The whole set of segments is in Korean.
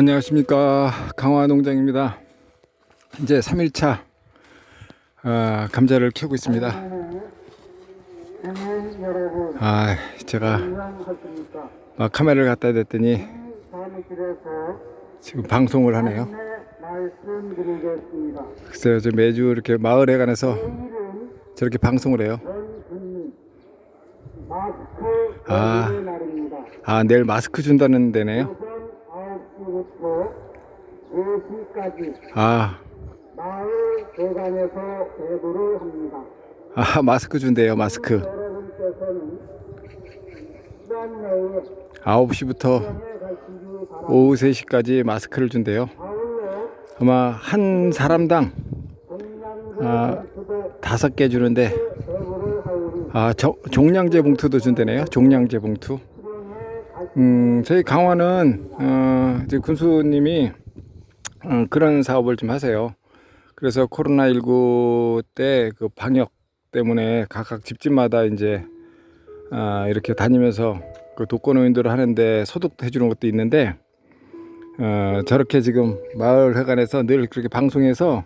안녕하십니까 강화농장입니다 이제 3일차 아, 감자를 캐고 있습니다 아 제가 막 카메라를 갖다 댔더니 지금 방송을 하네요. 글쎄요 저 매주 이렇게 마을에 관해서 저렇게 방송을 해요 아. 아 내일 마스크 준다는 데네요 오전 9시부터 4시까지 아, 마을 대관에서 배부를 합니다. 아 마스크 준대요 마스크 여러분께서는 시간 내에 9시부터 병에 가시기 바랍니다. 오후 3시까지 마스크를 준대요 아울러 아마 한 사람당 동양제 아. 봉투도 다섯 개 주는데 배부를 하오리 아, 저, 종량제 봉투도 준대네요. 종량제 봉투. 음, 저희 강화는 어, 이제 군수님이 어, 그런 사업을 좀 하세요. 그래서 코로나19 때 그 방역 때문에 각각 집집마다 이제 아, 이렇게 다니면서 그 독거노인들을 하는데 소독해 주는 것도 있는데 어, 저렇게 지금 마을 회관에서 늘 그렇게 방송해서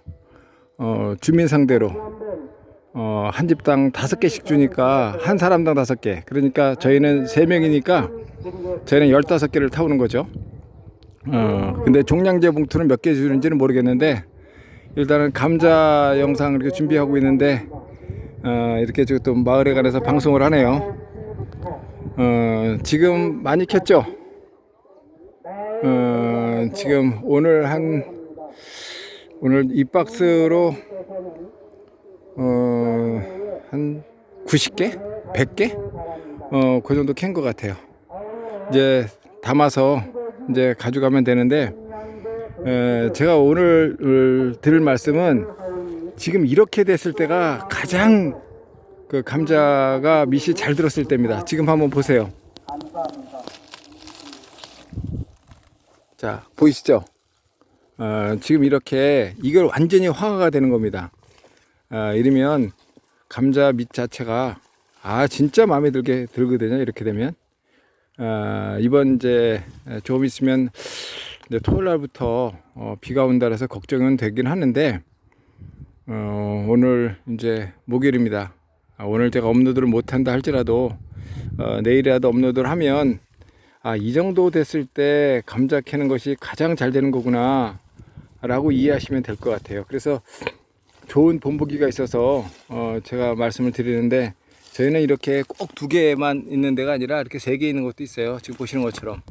어, 주민 상대로 어, 한 집당 다섯 개씩 주니까 한 사람당 다섯 개. 그러니까 저희는 세 명이니까 저희는 열다섯 개를 타오는 거죠. 어, 근데 종량제 봉투는 몇 개 주는지는 모르겠는데 일단은 감자 영상 이렇게 준비하고 있는데 어, 이렇게 지금 또 마을에 관해서 방송을 하네요. 어, 지금 많이 켰죠? 어, 지금 오늘 한 오늘 이 박스로 어, 한 90개? 100개? 어, 그 정도 캔 것 같아요. 이제 담아서 이제 가져가면 되는데, 에, 제가 오늘 을 드릴 말씀은 지금 이렇게 됐을 때가 가장 그 감자가 밑이 잘 들었을 때입니다. 지금 한번 보세요. 자, 보이시죠? 어, 지금 이렇게 이걸 완전히 황화가 되는 겁니다. 아, 이러면 감자 밑 자체가 아 진짜 마음에 들게 들거든요. 이렇게 되면 아, 이번 이제 좀 있으면 이제 토요일 날부터 어, 비가 온다 그래서 걱정은 되긴 하는데 어, 오늘 이제 목요일입니다. 아, 오늘 제가 업로드를 못한다 할지라도 어, 내일이라도 업로드를 하면 아, 이 정도 됐을 때 감자 캐는 것이 가장 잘 되는 거구나 라고 이해하시면 될 것 같아요. 그래서 좋은 본보기가 있어서 어 제가 말씀을 드리는데 저희는 이렇게 꼭 두 개만 있는 데가 아니라 이렇게 세 개 있는 것도 있어요. 지금 보시는 것처럼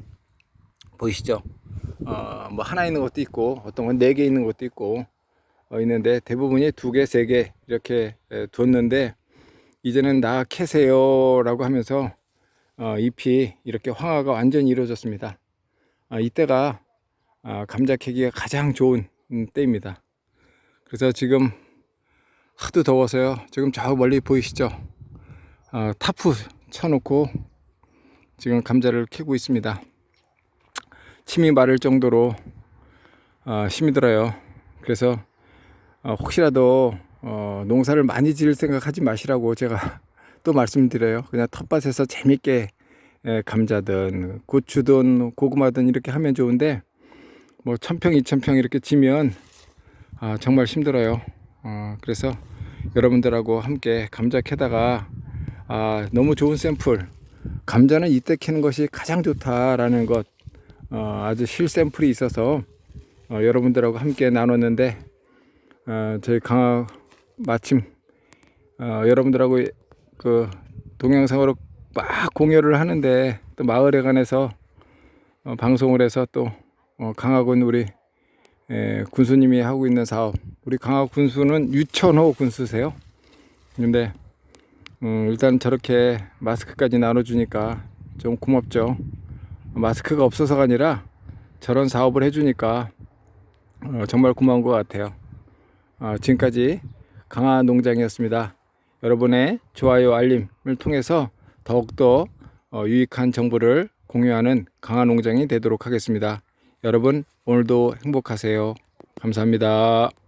보이시죠? 어 뭐 하나 있는 것도 있고 어떤 건 네 개 있는 것도 있고 어 있는데 대부분이 두 개, 세 개 이렇게 에, 뒀는데 이제는 나 캐세요라고 하면서 어 잎이 이렇게 황화가 완전히 이루어졌습니다. 아, 이때가 아, 감자 캐기가 가장 좋은 음, 때입니다. 그래서 지금 하도 더워서요. 지금 저 멀리 보이시죠? 어, 타프 쳐놓고 지금 감자를 캐고 있습니다. 침이 마를 정도로 어, 힘이 들어요. 그래서 어, 혹시라도 어, 농사를 많이 지을 생각하지 마시라고 제가 또 말씀드려요. 그냥 텃밭에서 재밌게 에, 감자든 고추든 고구마든 이렇게 하면 좋은데 뭐 천평 이천평 이렇게 지면 아, 정말 힘들어요. 어, 그래서 여러분들하고 함께 감자 캐다가 아, 너무 좋은 샘플. 감자는 이때 캐는 것이 가장 좋다라는 것. 어, 아주 실 샘플이 있어서 어, 여러분들하고 함께 나눴는데 어, 저희 강화 마침 어, 여러분들하고 그 동영상으로 막 공유를 하는데 또 마을에 관해서 어, 방송을 해서 또 어, 강화군 우리 에, 군수님이 하고 있는 사업. 우리 강화 군수는 유천호 군수세요. 근데 음, 일단 저렇게 마스크까지 나눠주니까 좀 고맙죠. 마스크가 없어서가 아니라 저런 사업을 해주니까 어, 정말 고마운 것 같아요. 어, 지금까지 강화 농장이었습니다. 여러분의 좋아요 알림을 통해서 더욱더 어, 유익한 정보를 공유하는 강화 농장이 되도록 하겠습니다. 여러분 오늘도 행복하세요. 감사합니다.